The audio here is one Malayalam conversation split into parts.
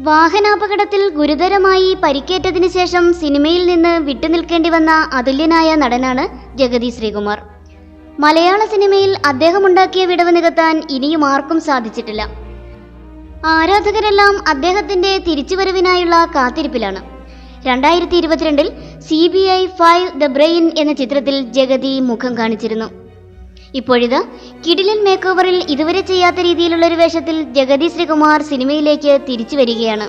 വാഹനാപകടത്തിൽ ഗുരുതരമായി പരിക്കേറ്റതിനു ശേഷം സിനിമയിൽ നിന്ന് വിട്ടുനിൽക്കേണ്ടി വന്ന അതുല്യനായ നടനാണ് ജഗതി ശ്രീകുമാർ. മലയാള സിനിമയിൽ അദ്ദേഹം ഉണ്ടാക്കിയ വിടവ് നികത്താൻ ഇനിയും ആർക്കും സാധിച്ചിട്ടില്ല. ആരാധകരെല്ലാം അദ്ദേഹത്തിന്റെ തിരിച്ചുവരവിനായുള്ള കാത്തിരിപ്പിലാണ്. രണ്ടായിരത്തി ഇരുപത്തിരണ്ടിൽ C B I five the brain എന്ന ചിത്രത്തിൽ ജഗതി മുഖം കാണിച്ചിരുന്നു. ഇപ്പോഴിതാ കിടിലൻ മേക്ക് ഓവറിൽ ഇതുവരെ ചെയ്യാത്ത രീതിയിലുള്ള ഒരു വേഷത്തിൽ ജഗതി ശ്രീകുമാർ സിനിമയിലേക്ക് തിരിച്ചു വരികയാണ്.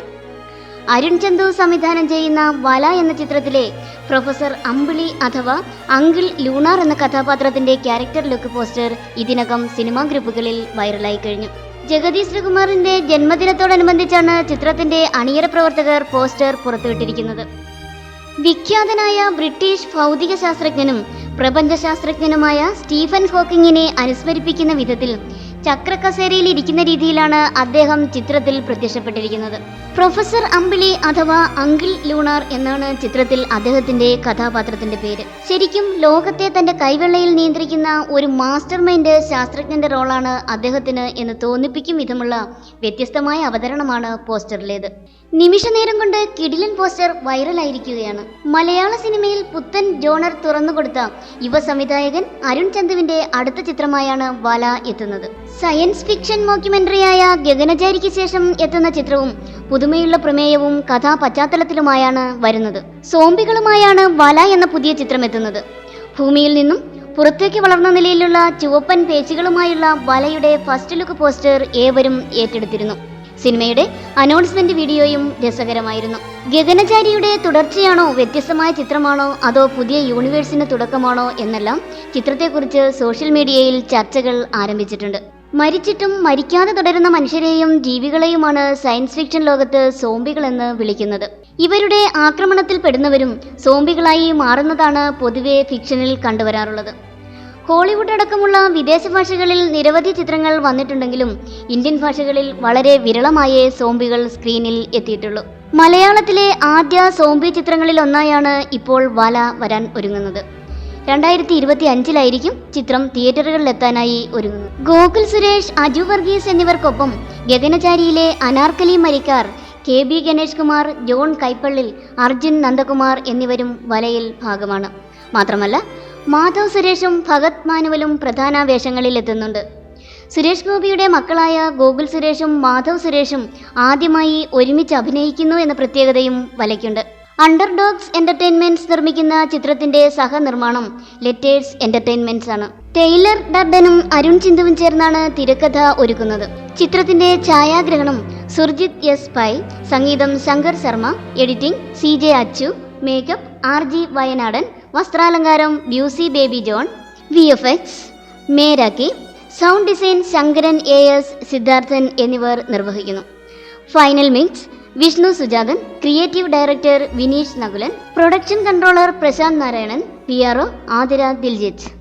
അരുൺ ചന്തു സംവിധാനം ചെയ്യുന്ന വല എന്ന ചിത്രത്തിലെ പ്രൊഫസർ അമ്പിളി അഥവാ അങ്കിൾ ലൂണാർ എന്ന കഥാപാത്രത്തിന്റെ ക്യാരക്ടർ ലുക്ക് പോസ്റ്റർ ഇതിനകം സിനിമാ ഗ്രൂപ്പുകളിൽ വൈറലായി കഴിഞ്ഞു. ജഗതി ശ്രീകുമാറിന്റെ ജന്മദിനത്തോടനുബന്ധിച്ചാണ് ചിത്രത്തിന്റെ അണിയറ പ്രവർത്തകർ പോസ്റ്റർ പുറത്തുവിട്ടിരിക്കുന്നത്. വിഖ്യാതനായ ബ്രിട്ടീഷ് ഭൗതിക ശാസ്ത്രജ്ഞനും പ്രപഞ്ചശാസ്ത്രജ്ഞനുമായ സ്റ്റീഫൻ ഹോക്കിങ്ങിനെ അനുസ്മരിപ്പിക്കുന്ന വിധത്തിൽ ചക്രക്കസേരയിൽ ഇരിക്കുന്ന രീതിയിലാണ് അദ്ദേഹം ചിത്രത്തിൽ പ്രത്യക്ഷപ്പെട്ടിരിക്കുന്നത്. പ്രൊഫസർ അമ്പിളി അഥവാ അങ്കിൾ ലൂണാർ എന്നാണ് ചിത്രത്തിൽ അദ്ദേഹത്തിന്റെ കഥാപാത്രത്തിന്റെ പേര്. ശരിക്കും ലോകത്തെ തന്റെ കൈവെള്ളയിൽ നിയന്ത്രിക്കുന്ന ഒരു മാസ്റ്റർ മൈൻഡ് ശാസ്ത്രജ്ഞന്റെ റോളാണ് അദ്ദേഹത്തിന് എന്ന് തോന്നിപ്പിക്കും വിധമുള്ള വ്യത്യസ്തമായ അവതരണമാണ് പോസ്റ്ററിലേത്. നിമിഷനേരം കൊണ്ട് കിടിലൻ പോസ്റ്റർ വൈറലായിരിക്കുകയാണ്. മലയാള സിനിമയിൽ പുത്തൻ ജോണർ തുറന്നുകൊടുത്ത യുവ സംവിധായകൻ അരുൺ ചന്തുവിന്റെ അടുത്ത ചിത്രമായാണ് വല എത്തുന്നത്. സയൻസ് ഫിക്ഷൻ മോക്യുമെന്ററിയായ ഗഗനചാരിക്ക് ശേഷം എത്തുന്ന ചിത്രവും പുതുമയുള്ള പ്രമേയവും കഥാ പശ്ചാത്തലത്തിലുമായാണ് വരുന്നത്. സോംബികളുമായാണ് വല എന്ന പുതിയ ചിത്രം എത്തുന്നത്. ഭൂമിയിൽ നിന്നും പുറത്തേക്ക് വളർന്ന നിലയിലുള്ള ചുവപ്പൻ പേച്ചുകളുമായുള്ള വലയുടെ ഫസ്റ്റ് ലുക്ക് പോസ്റ്റർ ഏവരും ഏറ്റെടുത്തിരുന്നു. സിനിമയുടെ അനൗൺസ്മെന്റ് വീഡിയോയും രസകരമായിരുന്നു. ഗഗനചാരിയുടെ തുടർച്ചയാണോ വ്യത്യസ്തമായ ചിത്രമാണോ അതോ പുതിയ യൂണിവേഴ്സിന്റെ തുടക്കമാണോ എന്നെല്ലാം ചിത്രത്തെക്കുറിച്ച് സോഷ്യൽ മീഡിയയിൽ ചർച്ചകൾ ആരംഭിച്ചിട്ടുണ്ട്. മരിച്ചിട്ടും മരിക്കാതെ തുടരുന്ന മനുഷ്യരെയും ജീവികളെയുമാണ് സയൻസ് ഫിക്ഷൻ ലോകത്ത് സോംബികളെന്ന് വിളിക്കുന്നത്. ഇവരുടെ ആക്രമണത്തിൽ പെടുന്നവരും സോംബികളായി മാറുന്നതാണ് പൊതുവെ ഫിക്ഷനിൽ കണ്ടുവരാറുള്ളത്. ഹോളിവുഡ് അടക്കമുള്ള വിദേശ ഭാഷകളിൽ നിരവധി ചിത്രങ്ങൾ വന്നിട്ടുണ്ടെങ്കിലും ഇന്ത്യൻ ഭാഷകളിൽ വളരെ വിരളമായേ സോംബികൾ സ്ക്രീനിൽ എത്തിയിട്ടുള്ളൂ. മലയാളത്തിലെ ആദ്യ സോംബി ചിത്രങ്ങളിൽ ഒന്നായാണ് ഇപ്പോൾ വല വരാൻ ഒരുങ്ങുന്നത്. രണ്ടായിരത്തി ഇരുപത്തി അഞ്ചിലായിരിക്കും ചിത്രം തിയേറ്ററുകളിലെത്താനായി ഒരുങ്ങുന്നത്. ഗോകുൽ സുരേഷ് അജു വർഗീസ് എന്നിവർക്കൊപ്പം ഗഗനചാരിയിലെ Anarkali Marikar K B Ganesh Kumar John Kaipally Arjun Nandakumar എന്നിവരും വലയിൽ ഭാഗമാണ്. മാത്രമല്ല മാധവ് സുരേഷും ഭഗത് മാനുവലും പ്രധാന വേഷങ്ങളിൽ എത്തുന്നുണ്ട് സുരേഷ് ഗോപിയുടെ മക്കളായ ഗോകുൽ സുരേഷും മാധവ് സുരേഷും ആദ്യമായി ഒരുമിച്ച് അഭിനയിക്കുന്നു എന്ന പ്രത്യേകതയും വലയ്ക്കുണ്ട്. അണ്ടർഡോഗ്സ് എന്റർടൈൻമെന്റ്സ് നിർമ്മിക്കുന്ന ചിത്രത്തിന്റെ സഹനിർമ്മാണം ലെറ്റേഴ്സ് എന്റർടൈൻമെന്റ്സ് ആണ്. ടെയ്ലർ ഡർഡനും അരുൺ ചിന്തുവും ചേർന്നാണ് തിരക്കഥ ഒരുക്കുന്നത്. ചിത്രത്തിന്റെ ഛായാഗ്രഹണം സുർജിത് എസ് പൈ സംഗീതം Shankar Sharma editing C J Achu makeup R G Wayanadan വസ്ത്രാലങ്കാരം Busi Baby John V F X Meraki sound design Sankaran A S Siddharthan എന്നിവർ നിർവഹിക്കുന്നു. Final mix Vishnu Sujathan creative director Vineesh Nakulan production controller Prashanth Narayanan P R O Athira Diljith.